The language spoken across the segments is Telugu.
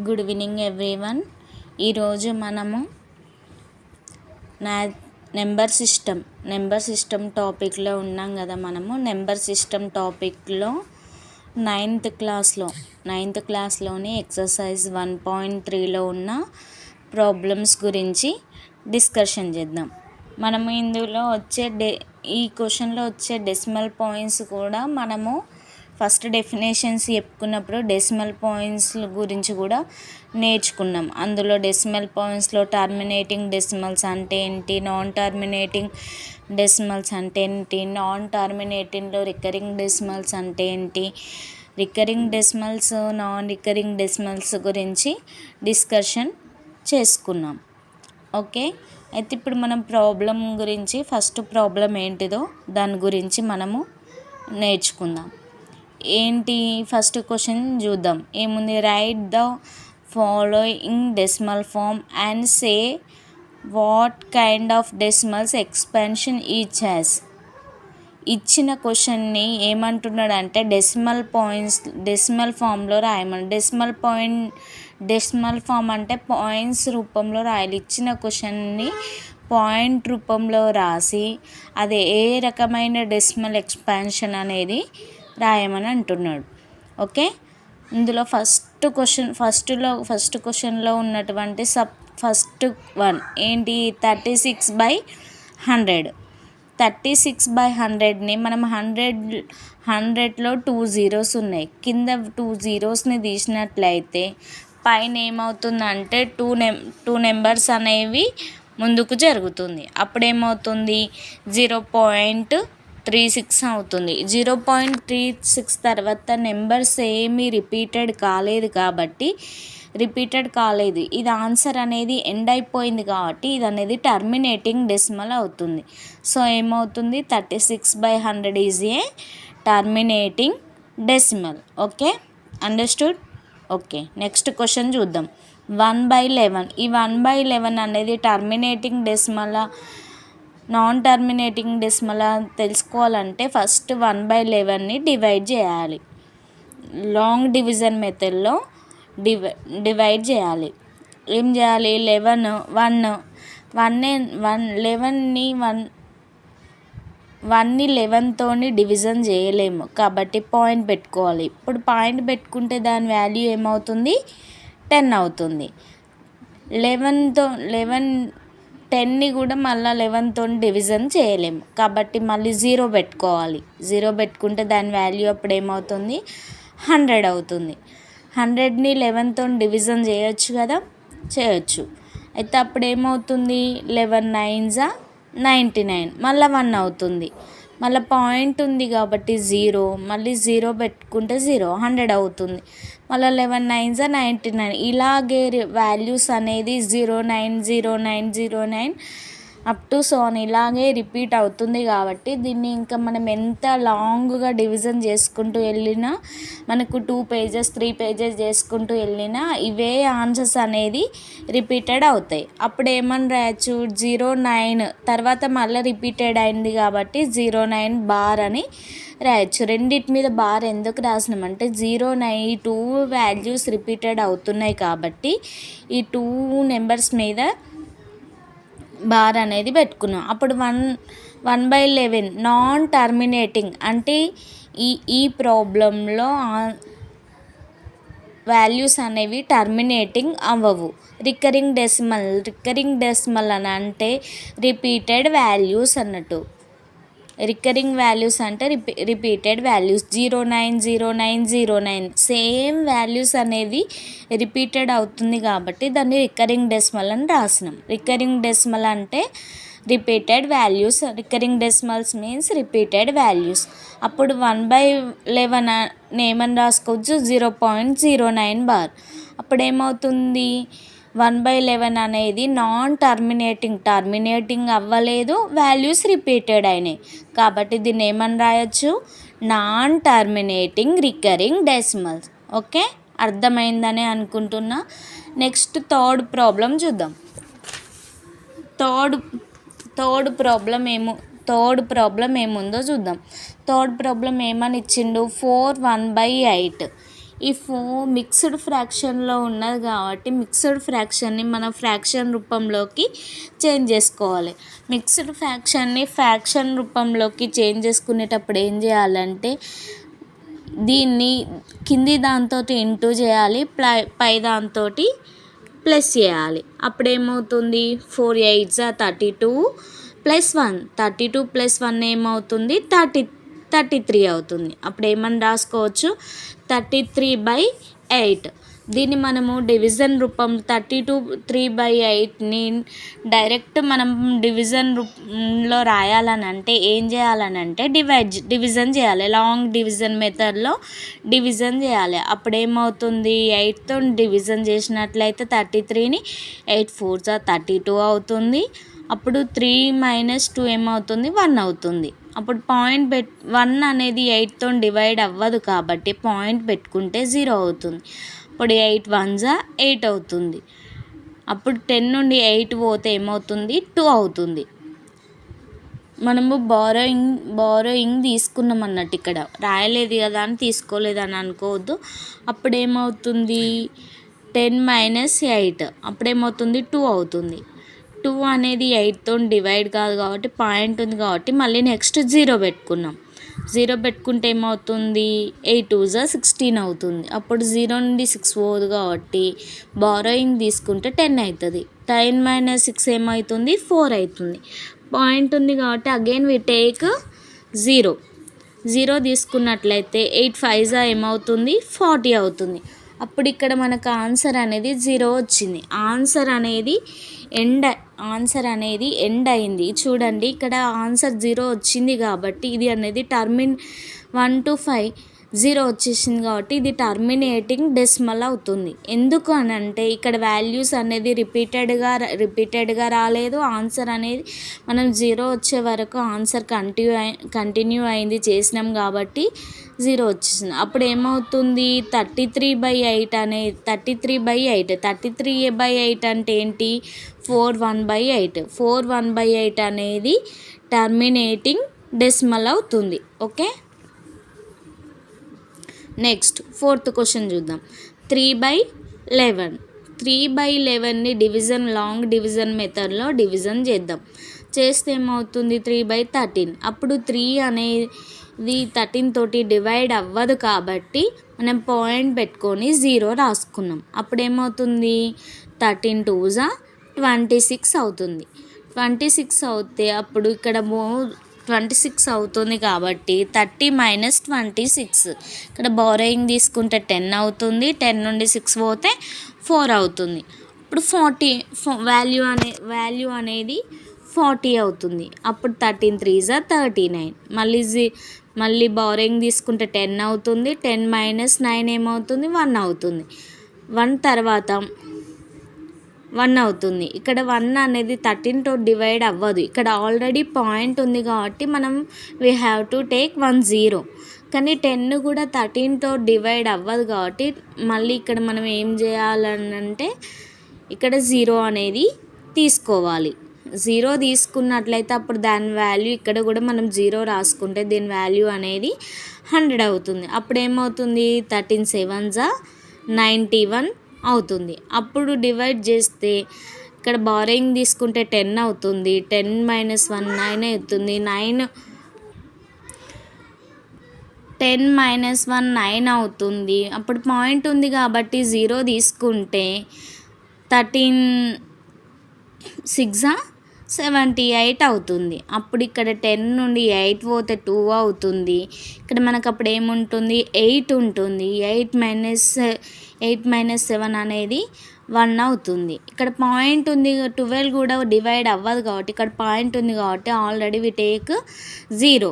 గుడ్ ఈవినింగ్ ఎవ్రీవన్ ఈరోజు మనము నా నెంబర్ సిస్టమ్ నెంబర్ సిస్టమ్ టాపిక్లో ఉన్నాం కదా మనము. నెంబర్ సిస్టమ్ టాపిక్లో నైన్త్ క్లాస్లో నైన్త్ క్లాస్లోని ఎక్సర్సైజ్ వన్ పాయింట్ త్రీలో ఉన్న ప్రాబ్లమ్స్ గురించి డిస్కషన్ చేద్దాం. మనము ఇందులో వచ్చే డె ఈ క్వశ్చన్లో వచ్చే డెసిమల్ పాయింట్స్ కూడా మనము ఫస్ట్ డెఫినేషన్స్ చెప్పుకున్నప్పుడు డెసిమల్ పాయింట్స్ గురించి కూడా నేర్చుకున్నాం. అందులో డెసిమల్ పాయింట్స్లో టర్మినేటింగ్ డెసిమల్స్ అంటే ఏంటి? నాన్ టర్మినేటింగ్ డెసిమల్స్ అంటే ఏంటి? నాన్ టర్మినేటింగ్లో రికరింగ్ డెసిమల్స్ అంటే ఏంటి? Recurring decimals non recurring decimals గురించి డిస్కషన్ చేసుకున్నాం. ఓకే? అయితే ఇప్పుడు మనం ప్రాబ్లం గురించి ఫస్ట్ ప్రాబ్లం ఏంటిదో దాని గురించి మనము నేర్చుకుందాం. ఏంటి ఫస్ట్ క్వశ్చన్ చూద్దాం. ఏముంది? Write the following decimal form and say what kind of decimals expansion each has ఇచ్చిన క్వశ్చన్ని ఏమంటున్నాడంటే డెసిమల్ పాయింట్స్ డెసిమల్ ఫామ్లో రాయమని. డెసిమల్ పాయింట్ డెసిమల్ ఫామ్ అంటే పాయింట్స్ రూపంలో రాయాలి. ఇచ్చిన క్వశ్చన్ని పాయింట్ రూపంలో రాసి అది ఏ రకమైన డెసిమల్ ఎక్స్పాన్షన్ అనేది రాయమని అంటున్నాడు. ఓకే? ఇందులో ఫస్ట్ క్వశ్చన్ ఫస్ట్లో ఫస్ట్ క్వశ్చన్లో ఉన్నటువంటి సబ్ ఫస్ట్ వన్ ఏంటి? Thirty six by hundred thirty six by హండ్రెడ్ని మనం హండ్రెడ్ హండ్రెడ్లో టూ జీరోస్ ఉన్నాయి. కింద టూ జీరోస్ని తీసినట్లయితే పైన ఏమవుతుందంటే టూ నెం టూ నెంబర్స్ అనేవి ముందుకు జరుగుతుంది. అప్పుడేమవుతుంది? జీరో పాయింట్ త్రీ సిక్స్ అవుతుంది. జీరో పాయింట్ త్రీ సిక్స్ తర్వాత నెంబర్స్ ఏమీ రిపీటెడ్ కాలేదు కాబట్టి రిపీటెడ్ కాలేదు. ఇది ఆన్సర్ అనేది ఎండ్ అయిపోయింది కాబట్టి ఇది అనేది టర్మినేటింగ్ డెసిమల్ అవుతుంది. సో ఏమవుతుంది? Thirty six by hundred is a terminating decimal. Okay? Understood? Okay. Next question చూద్దాం. One by eleven. ఈ వన్ బై లెవెన్ అనేది terminating decimal non terminating decimal తెలుసుకోవాలంటే ఫస్ట్ వన్ బై లెవెన్ని డివైడ్ చేయాలి. లాంగ్ డివిజన్ మెథడ్లో డివై డివైడ్ చేయాలి. ఏం చేయాలి? లెవెన్ వన్ వన్ వన్ లెవెన్ని వన్ వన్ని లెవెన్తోని డివిజన్ చేయలేము. కాబట్టి పాయింట్ పెట్టుకోవాలి. ఇప్పుడు పాయింట్ పెట్టుకుంటే దాని వాల్యూ ఏమవుతుంది? టెన్ అవుతుంది. లెవెన్తో లెవెన్ టెన్ని కూడా మళ్ళీ లెవెన్తో డివిజన్ చేయలేము. కాబట్టి మళ్ళీ జీరో పెట్టుకోవాలి. జీరో పెట్టుకుంటే దాని వాల్యూ అప్పుడు ఏమవుతుంది? హండ్రెడ్ అవుతుంది. హండ్రెడ్ని లెవెన్తో డివిజన్ చేయొచ్చు కదా? చేయొచ్చు. అయితే అప్పుడు ఏమవుతుంది? లెవెన్ నైన్జా నైంటీ నైన్. మళ్ళీ వన్ అవుతుంది. మళ్ళీ పాయింట్ ఉంది కాబట్టి జీరో మళ్ళీ జీరో పెట్టుకుంటే జీరో హండ్రెడ్ అవుతుంది. మళ్ళీ లెవెన్ నైన్స్ నైంటీ నైన్ ఇలాగే వాల్యూస్ అనేది zero nine zero nine zero nine up to so on ఇలాగే రిపీట్ అవుతుంది కాబట్టి దీన్ని ఇంకా మనం ఎంత లాంగ్గా డివిజన్ చేసుకుంటూ వెళ్ళినా మనకు టూ పేజెస్ త్రీ పేజెస్ చేసుకుంటూ వెళ్ళినా ఇవే ఆన్సర్స్ అనేది రిపీటెడ్ అవుతాయి. అప్పుడు ఏమని రాయచ్చు జీరో నైన్. తర్వాత మళ్ళీ రిపీటెడ్ అయింది కాబట్టి జీరో నైన్ బార్ అని రాయొచ్చు. రెండింటి మీద బార్ ఎందుకు రాసినామంటే జీరో నైన్ ఈ టూ వాల్యూస్ రిపీటెడ్ అవుతున్నాయి కాబట్టి ఈ టూ నెంబర్స్ మీద బార్ అనేది పెట్టుకున్నాం. అప్పుడు one one by eleven non terminating అంటే ఈ ఈ ప్రాబ్లంలో వాల్యూస్ అనేవి టర్మినేటింగ్ అవ్వవు. రికరింగ్ డెసిమల్ రికరింగ్ డెసిమల్ అని అంటే రిపీటెడ్ వాల్యూస్ అన్నట్టు. రికరింగ్ వాల్యూస్ అంటే repea repeated values. Zero nine zero nine zero nine. Same values అనేది రిపీటెడ్ అవుతుంది కాబట్టి దాన్ని రికరింగ్ డెసిమల్ అని రాసినాం. రికరింగ్ డెసిమల్ అంటే repeated values. Recurring decimals means repeated values. అప్పుడు వన్ బై లెవెన్ నేమని రాసుకోవచ్చు? Zero point zero nine bar. అప్పుడు ఏమవుతుంది వన్ బై లెవెన్ అనేది నాన్ టర్మినేటింగ్. టర్మినేటింగ్ అవ్వలేదు వాల్యూస్ రిపీటెడ్ అయినాయి. కాబట్టి దీన్ని ఏమని రాయొచ్చు? Non terminating recurring decimals. Okay? అర్థమైందని అనుకుంటున్నా. నెక్స్ట్ థర్డ్ ప్రాబ్లం చూద్దాం. థర్డ్ థర్డ్ ప్రాబ్లం ఏమో థర్డ్ ప్రాబ్లం ఏముందో చూద్దాం. థర్డ్ ప్రాబ్లం ఏమని ఇచ్చిండు? Four one by eight. ఈ ఫో మిక్స్డ్ ఫ్రాక్షన్లో ఉన్నది కాబట్టి మిక్స్డ్ ఫ్రాక్షన్ని మనం ఫ్రాక్షన్ రూపంలోకి చేంజ్ చేసుకోవాలి. మిక్స్డ్ ఫ్రాక్షన్ని ఫ్రాక్షన్ రూపంలోకి చేంజ్ చేసుకునేటప్పుడు ఏం చేయాలంటే దీన్ని కింది దాంతో ఇంటూ చేయాలి ప్లై పై దాంతో ప్లస్ చేయాలి. అప్పుడు ఏమవుతుంది four eights thirty two plus one. Thirty two plus one ఏమవుతుంది? థర్టీ థర్టీ త్రీ అవుతుంది. అప్పుడు ఏమని రాసుకోవచ్చు? Thirty three by eight. దీన్ని మనము డివిజన్ రూపం థర్టీ టూ త్రీ బై ఎయిట్ని డైరెక్ట్ మనం డివిజన్ రూపంలో రాయాలని అంటే ఏం చేయాలనంటే డివైడ్ డివిజన్ చేయాలి. లాంగ్ డివిజన్ మెథడ్లో డివిజన్ చేయాలి. అప్పుడు ఏమవుతుంది ఎయిట్తో డివిజన్ చేసినట్లయితే థర్టీ త్రీని ఎయిట్ ఫోర్ థర్టీ టూ అవుతుంది. అప్పుడు త్రీ మైనస్ టూ ఏమవుతుంది? వన్ అవుతుంది. అప్పుడు పాయింట్ పెట్ వన్ అనేది ఎయిట్తో డివైడ్ అవ్వదు కాబట్టి పాయింట్ పెట్టుకుంటే జీరో అవుతుంది. అప్పుడు ఎయిట్ వన్ జా ఎయిట్ అవుతుంది. అప్పుడు టెన్ నుండి ఎయిట్ పోతే ఏమవుతుంది? టూ అవుతుంది. మనము బారోయింగ్ బారోయింగ్ తీసుకున్నాం అన్నట్టు ఇక్కడ. రాయలేదు కదా అని తీసుకోలేదు అని అనుకోవద్దు. అప్పుడు ఏమవుతుంది టెన్ మైనస్ ఎయిట్. అప్పుడు ఏమవుతుంది టూ అవుతుంది. టూ అనేది ఎయిట్తో డివైడ్ కాదు కాబట్టి పాయింట్ ఉంది కాబట్టి మళ్ళీ నెక్స్ట్ జీరో పెట్టుకున్నాం. జీరో పెట్టుకుంటే ఏమవుతుంది? ఎయిట్ టూ జా సిక్స్టీన్ అవుతుంది. అప్పుడు జీరో నుండి సిక్స్ పోదు కాబట్టి బారోయింగ్ తీసుకుంటే టెన్ అవుతుంది టెన్ మైనస్ సిక్స్ ఏమవుతుంది ఫోర్ అవుతుంది పాయింట్ ఉంది కాబట్టి again we take zero. Zero తీసుకున్నట్లయితే ఎయిట్ ఫైవ్ జా ఏమవుతుంది? ఫార్టీ అవుతుంది. అప్పుడు ఇక్కడ మనకు ఆన్సర్ అనేది జీరో వచ్చింది. ఆన్సర్ అనేది ఎండ్ ఆన్సర్ అనేది ఎండ్ అయింది. చూడండి ఇక్కడ ఆన్సర్ జీరో వచ్చింది కాబట్టి ఇది అనేది termin one two five. Zero వచ్చేసింది కాబట్టి ఇది టర్మినేటింగ్ డెసిమల్ అవుతుంది. ఎందుకు అని అంటే ఇక్కడ వాల్యూస్ అనేది రిపీటెడ్గా రిపీటెడ్గా రాలేదు. ఆన్సర్ అనేది మనం జీరో వచ్చే వరకు ఆన్సర్ కంటిన్యూ అయి కంటిన్యూ అయింది చేసినాం కాబట్టి జీరో వచ్చేసింది. అప్పుడు ఏమవుతుంది? థర్టీ త్రీ బై ఎయిట్ అనే thirty three by eight thirty three by eight అంటే ఏంటి? Four one by eight four one by eight అనేది టర్మినేటింగ్ డెసిమల్ అవుతుంది. ఓకే నెక్స్ట్ ఫోర్త్ క్వశ్చన్ చూద్దాం. Three by eleven three by లెవెన్ని division long division మెథడ్లో డివిజన్ చేద్దాం. చేస్తే ఏమవుతుంది? త్రీ బై థర్టీన్ అప్పుడు త్రీ అనేది థర్టీన్ తోటి డివైడ్ అవ్వదు కాబట్టి మనం పాయింట్ పెట్టుకొని జీరో రాసుకున్నాం. అప్పుడు ఏమవుతుంది? థర్టీన్ టూజా ట్వంటీ సిక్స్ అవుతుంది. ట్వంటీ సిక్స్ అవుతే అప్పుడు ఇక్కడ మో ట్వంటీ సిక్స్ అవుతుంది కాబట్టి థర్టీ మైనస్ ట్వంటీ సిక్స్. ఇక్కడ బోరోయింగ్ తీసుకుంటే టెన్ అవుతుంది టెన్ నుండి సిక్స్ పోతే ఫోర్ అవుతుంది. ఇప్పుడు ఫార్టీ వాల్యూ అనే వాల్యూ అనేది ఫార్టీ అవుతుంది. అప్పుడు థర్టీన్ త్రీ జా థర్టీ నైన్ మళ్ళీ జీ మళ్ళీ బోరింగ్ తీసుకుంటే టెన్ అవుతుంది టెన్ మైనస్ నైన్ ఏమవుతుంది? వన్ అవుతుంది. వన్ తర్వాత వన్ అవుతుంది. ఇక్కడ వన్ అనేది థర్టీన్తో డివైడ్ అవ్వదు. ఇక్కడ ఆల్రెడీ పాయింట్ ఉంది కాబట్టి మనం we have to take one zero కానీ టెన్ కూడా థర్టీన్తో డివైడ్ అవ్వదు కాబట్టి మళ్ళీ ఇక్కడ మనం ఏం చేయాలని అంటే ఇక్కడ జీరో అనేది తీసుకోవాలి. జీరో తీసుకున్నట్లయితే అప్పుడు దాని వాల్యూ ఇక్కడ కూడా మనం జీరో రాసుకుంటే దీని వాల్యూ అనేది హండ్రెడ్ అవుతుంది. అప్పుడు ఏమవుతుంది థర్టీన్ సెవెన్ జా నైంటీ వన్ అవుతుంది. అప్పుడు డివైడ్ చేస్తే ఇక్కడ బారోయింగ్ తీసుకుంటే టెన్ అవుతుంది. టెన్ మైనస్ వన్ నైన్ అవుతుంది. Nine ten minus one nine అవుతుంది. అప్పుడు పాయింట్ ఉంది కాబట్టి జీరో తీసుకుంటే థర్టీన్ సిక్సా సెవెంటీ ఎయిట్ అవుతుంది. అప్పుడు ఇక్కడ టెన్ నుండి ఎయిట్ పోతే టూ అవుతుంది. ఇక్కడ మనకు అప్పుడు ఏముంటుంది? ఎయిట్ ఉంటుంది. Eight minus eight minus seven అనేది వన్ అవుతుంది. ఇక్కడ పాయింట్ ఉంది ట్వెల్వ్ కూడా డివైడ్ అవ్వదు కాబట్టి ఇక్కడ పాయింట్ ఉంది కాబట్టి already we take zero.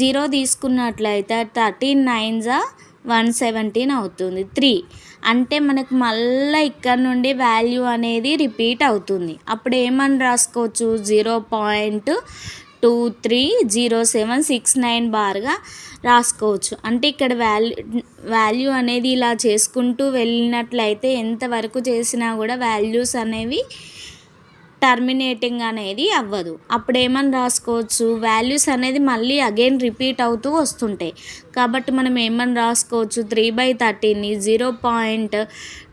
Zero తీసుకున్నట్లయితే థర్టీన్ నైన్జా వన్ సెవెంటీన్ అవుతుంది. త్రీ. అంటే మనకు మళ్ళీ ఇక్కడ నుండి వాల్యూ అనేది రిపీట్ అవుతుంది. అప్పుడు ఏమని రాసుకోవచ్చు? Zero point two three zero seven six nine బార్గా రాసుకోవచ్చు. అంటే ఇక్కడ వాల్యూ వాల్యూ అనేది ఇలా చేసుకుంటూ వెళ్ళినట్లయితే ఎంతవరకు చేసినా కూడా వాల్యూస్ అనేవి టర్మినేటింగ్ అనేది అవ్వదు. అప్పుడు ఏమని రాసుకోవచ్చు? వాల్యూస్ అనేది మళ్ళీ అగైన్ రిపీట్ అవుతూ వస్తుంటాయి. కాబట్టి మనం ఏమని రాసుకోవచ్చు? Three by థర్టీని zero point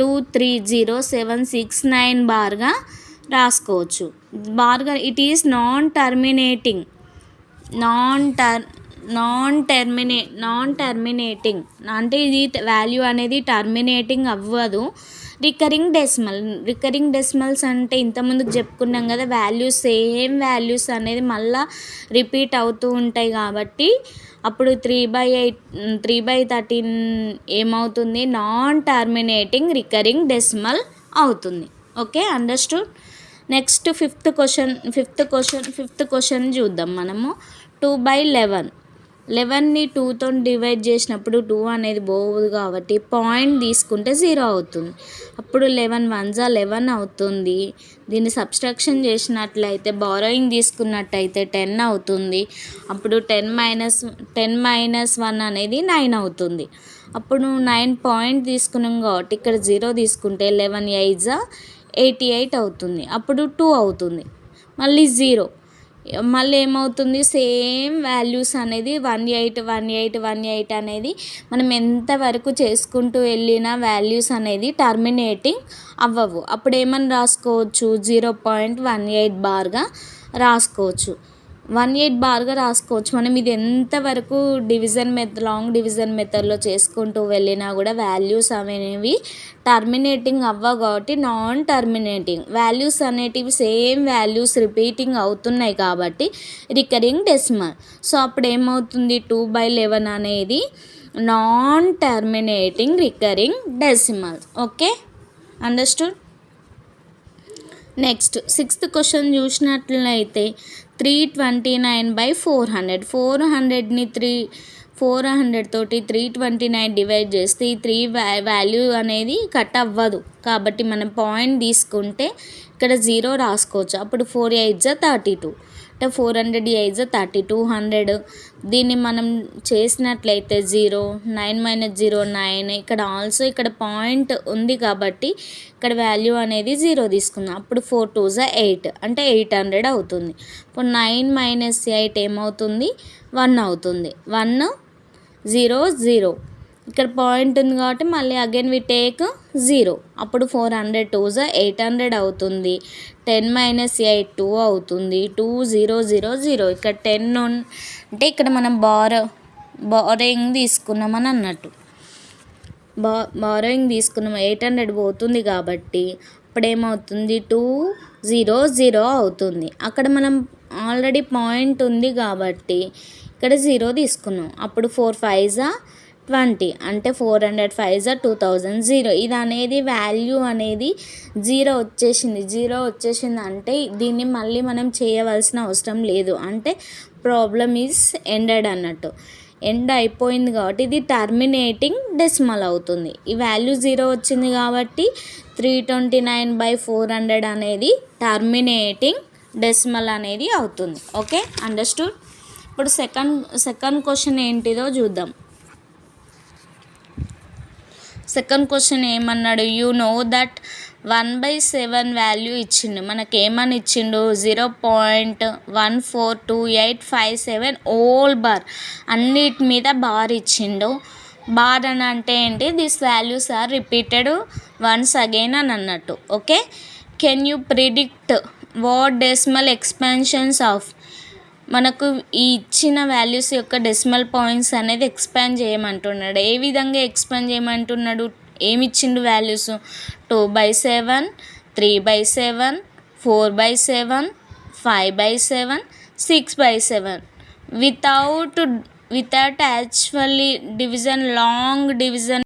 two three zero seven six nine బార్గా రాసుకోవచ్చు బార్గా it is non terminating non ter non termina non terminating అంటే ఇది వాల్యూ అనేది టర్మినేటింగ్ అవ్వదు. Recurring decimal. రికరింగ్ డెసిమల్స్ అంటే ఇంతకుముందుకు చెప్పుకున్నాం కదా వాల్యూస్ సేమ్ వాల్యూస్ అనేది మళ్ళా రిపీట్ అవుతూ ఉంటాయి కాబట్టి అప్పుడు three by eight three by thirteen ఏమవుతుంది? నాన్ టర్మినేటింగ్ రికరింగ్ డెసిమల్ అవుతుంది. Okay understood? Next fifth question fifth question fifth question చూద్దాం మనము. Two by eleven. లెవెన్ని టూతో డివైడ్ చేసినప్పుడు టూ అనేది పోదు కాబట్టి పాయింట్ తీసుకుంటే జీరో అవుతుంది. అప్పుడు లెవెన్ వన్జా లెవెన్ అవుతుంది. దీన్ని సబ్స్ట్రక్షన్ చేసినట్లయితే బారోయింగ్ తీసుకున్నట్టయితే టెన్ అవుతుంది. అప్పుడు ten minus ten minus one అనేది నైన్ అవుతుంది. అప్పుడు నైన్ పాయింట్ తీసుకున్నాం కాబట్టి ఇక్కడ జీరో తీసుకుంటే లెవెన్ ఎయిట్ జా ఎయిటీ ఎయిట్ అవుతుంది. అప్పుడు టూ అవుతుంది. మళ్ళీ జీరో. మళ్ళీ ఏమవుతుంది? సేమ్ వాల్యూస్ అనేది one eight one eight one eight అనేది మనం ఎంతవరకు చేసుకుంటూ వెళ్ళిన వాల్యూస్ అనేది టర్మినేటింగ్ అవ్వవు. అప్పుడు ఏమని రాసుకోవచ్చు? జీరో పాయింట్ వన్ ఎయిట్ బార్గా రాసుకోవచ్చు. వన్ ఎయిట్ బార్గా రాసుకోవచ్చు. మనం ఇది ఎంతవరకు డివిజన్ మెథడ్ లాంగ్ డివిజన్ మెథడ్లో చేసుకుంటూ వెళ్ళినా కూడా వాల్యూస్ అనేవి టర్మినేటింగ్ అవ్వవు కాబట్టి నాన్ టర్మినేటింగ్ వాల్యూస్ అనేటివి సేమ్ వాల్యూస్ రిపీటింగ్ అవుతున్నాయి కాబట్టి రికరింగ్ డెసిమల్. సో అప్పుడు ఏమవుతుంది? టూ బై లెవెన్ అనేది non terminating recurring decimal. Okay? Understood? Next sixth question చూసినట్లయితే three twenty nine by four hundred four హండ్రెడ్ని three four hundred తోటి త్రీ ట్వంటీ నైన్ డివైడ్ చేస్తే ఈ త్రీ వాల్యూ అనేది కట్ అవ్వదు. కాబట్టి మనం పాయింట్ తీసుకుంటే ఇక్కడ జీరో రాసుకోవచ్చు. అప్పుడు ఫోర్ ఎయిట్ జా థర్టీ టూ అంటే four hundred as thirty two hundred. దీన్ని మనం చేసినట్లయితే zero nine minus zero nine. ఇక్కడ ఆల్సో ఇక్కడ పాయింట్ ఉంది కాబట్టి ఇక్కడ వాల్యూ అనేది జీరో తీసుకుందాం. అప్పుడు ఫోర్ టూ జా ఎయిట్. అంటే ఎయిట్ హండ్రెడ్ అవుతుంది. ఇప్పుడు నైన్ మైనస్ ఎయిట్ ఏమవుతుంది? వన్ అవుతుంది. One zero zero. ఇక్కడ పాయింట్ ఉంది కాబట్టి మళ్ళీ అగైన్ వి టేక్ జీరో. అప్పుడు ఫోర్ హండ్రెడ్ టూ జా ఎయిట్ హండ్రెడ్ అవుతుంది. టెన్ మైనస్ ఎయిట్ టూ అవుతుంది. Two zero zero zero. ఇక్కడ టెన్ అంటే ఇక్కడ మనం బారో బారోయింగ్ తీసుకున్నామని అన్నట్టు. బా బారోయింగ్ తీసుకున్నాం. ఎయిట్ హండ్రెడ్ పోతుంది కాబట్టి అప్పుడు ఏమవుతుంది? టూ జీరో జీరో అవుతుంది. అక్కడ మనం ఆల్రెడీ పాయింట్ ఉంది కాబట్టి ఇక్కడ జీరో తీసుకున్నాం. అప్పుడు ఫోర్ ఫైవ్జా ట్వంటీ అంటే ఫోర్ హండ్రెడ్ ఫైవ్ జా టూ థౌజండ్ జీరో. ఇది అనేది వాల్యూ అనేది జీరో వచ్చేసింది. జీరో వచ్చేసింది అంటే దీన్ని మళ్ళీ మనం చేయవలసిన అవసరం లేదు. అంటే ప్రాబ్లమ్ ఈజ్ ఎండెడ్ అన్నట్టు. ఎండ్ అయిపోయింది కాబట్టి ఇది టర్మినేటింగ్ డెసిమల్ అవుతుంది. ఈ వాల్యూ జీరో వచ్చింది కాబట్టి three twenty nine by four hundred అనేది టర్మినేటింగ్ డెసిమల్ అనేది అవుతుంది. ఓకే? అండర్స్టూడ్? ఇప్పుడు సెకండ్ సెకండ్ క్వశ్చన్ ఏంటిదో చూద్దాం. సెకండ్ క్వశ్చన్ ఏమన్నాడు? You know that one by seven value ఇచ్చిండు. మనకి ఏమని ఇచ్చిండు? Zero point one four two eight five seven all bar అన్నిటి మీద బార్ ఇచ్చిండు. బార్ అని అంటే ఏంటి? This values are repeated once again అని అన్నట్టు. Okay can you predict what decimal expansions of మనకు ఈ ఇచ్చిన వాల్యూస్ యొక్క డెసిమల్ పాయింట్స్ అనేది ఎక్స్పాండ్ చేయమంటున్నాడు. ఏ విధంగా ఎక్స్పాండ్ చేయమంటున్నాడు? ఏమి ఇచ్చిండు values? Two by seven three by seven four by seven five by seven six by seven. Without without actually division long division